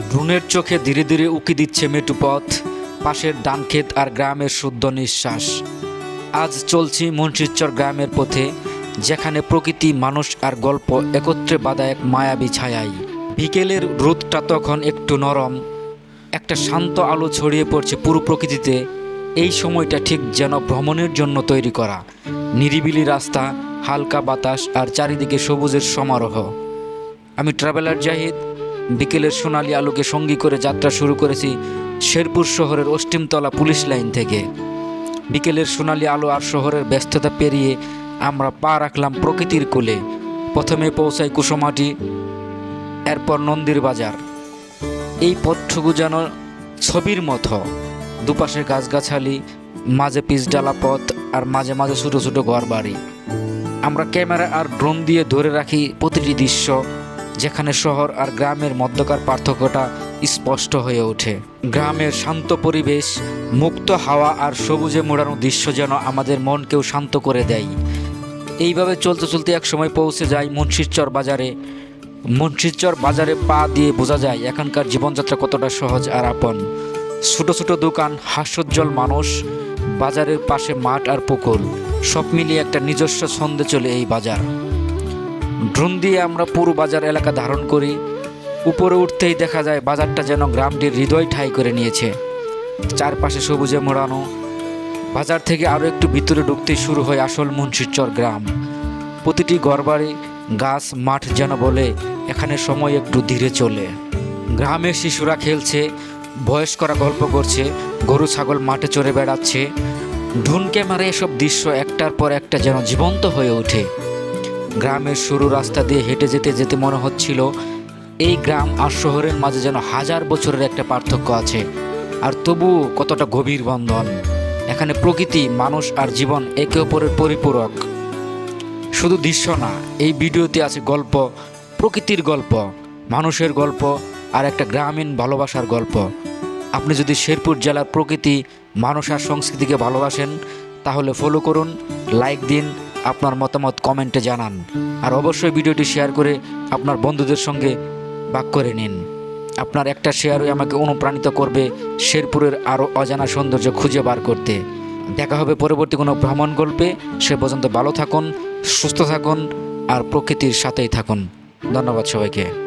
ড্রোনের চোখে ধীরে ধীরে উকি দিচ্ছে মেটু পথ, পাশের ডানক্ষেত আর গ্রামের শুদ্ধ নিঃশ্বাস। আজ চলছি মুন্সিরচর গ্রামের পথে, যেখানে প্রকৃতি, মানুষ আর গল্প একত্রে বাঁধা এক মায়াবী ছায়াই। বিকেলের রোদটা তখন একটু নরম, একটা শান্ত আলো ছড়িয়ে পড়ছে পুরো প্রকৃতিতে। এই সময়টা ঠিক যেন ভ্রমণের জন্য তৈরি করা। নিরিবিলি রাস্তা, হালকা বাতাস আর চারিদিকে সবুজের সমারোহ। আমি ট্রাভেলার জাহিদ বিকেলের সোনালি আলোকে সঙ্গী করে যাত্রা শুরু করেছি শেরপুর শহরের অষ্টিমতলা পুলিশ লাইন থেকে। বিকেলের সোনালি আলো আর শহরের ব্যস্ততা পেরিয়ে আমরা পা রাখলাম প্রকৃতির কোলে। প্রথমে পৌঁছাই কুসুমাটি, এরপর নন্দীর বাজার। এই পথটুকু যেন ছবির মতো। দুপাশে গাছগাছালি, মাঝে পিচ ডালা পথ আর মাঝে মাঝে ছোটো ছোটো ঘর বাড়ি আমরা ক্যামেরা আর ড্রোন দিয়ে ধরে রাখি প্রতিটি দৃশ্য। যেখানে শহর আর গ্রামের মধ্যকার পার্থক্যটা স্পষ্ট হয়ে ওঠে। গ্রামের শান্ত পরিবেশ, মুক্ত হাওয়া আর সবুজে মোড়ানো দৃশ্য যেন আমাদের মনকেও শান্ত করে দেয়। এইভাবে চলতে চলতে এক সময় পৌঁছে যায় মুন্সিরচর বাজারে। মুন্সিরচর বাজারে পা দিয়ে বোঝা যায় এখানকার জীবনযাত্রা কতটা সহজ আর আপন। ছোট ছোট দোকান, হাস্যোজ্জ্বল মানুষ, বাজারের পাশে মাঠ আর পুকুর। সব মিলিয়ে একটা নিজস্ব ছন্দে চলে এই বাজার। ড্রোন দিয়ে আমরা পুরো বাজার এলাকা ধারণ করি। উপরে উঠতেই দেখা যায় বাজারটা যেন গ্রামটির হৃদয় ঠাই করে নিয়েছে। চারপাশে সবুজে মোড়ানো। বাজার থেকে আরও একটু ভিতরে ঢুকতে শুরু হয় আসল মুন্সিরচর গ্রাম। প্রতিটি ঘরবাড়ি, গাছ, মাঠ যেন বলে, এখানে সময় একটু ধীরে চলে। গ্রামের শিশুরা খেলছে, বয়স্করা গল্প করছে, গরু, ছাগল মাঠে চড়ে বেড়াচ্ছে। ঢুন ক্যামেরা এসব দৃশ্য একটার পর একটা যেন জীবন্ত হয়ে ওঠে। গ্রামের সরু রাস্তা দিয়ে হেঁটে যেতে যেতে মনে হচ্ছিল, এই গ্রাম আর শহরের মাঝে যেন হাজার বছরের একটা পার্থক্য আছে। আর তবুও কতটা গভীর বন্ধন। এখানে প্রকৃতি, মানুষ আর জীবন একে অপরের পরিপূরক। শুধু দৃশ্য না, এই ভিডিওতে আছে গল্প, প্রকৃতির গল্প, মানুষের গল্প আর একটা গ্রামীণ ভালোবাসার গল্প। আপনি যদি শেরপুর জেলার প্রকৃতি, মানুষ আর সংস্কৃতিকে ভালোবাসেন, তাহলে ফলো করুন লাইক দিন আপনার মতামত কমেন্টে জানান। আর অবশ্যই ভিডিওটি শেয়ার করে আপনার বন্ধুদের সঙ্গে ভাগ করে নিন। আপনার একটা শেয়ারই আমাকে অনুপ্রাণিত করবে শেরপুরের আরও অজানা সৌন্দর্য খুঁজে বার করতে। দেখা হবে পরবর্তী কোনো ভ্রমণ গল্পে। সে পর্যন্ত ভালো থাকুন, সুস্থ থাকুন, আর প্রকৃতির সাথেই থাকুন। ধন্যবাদ সবাইকে।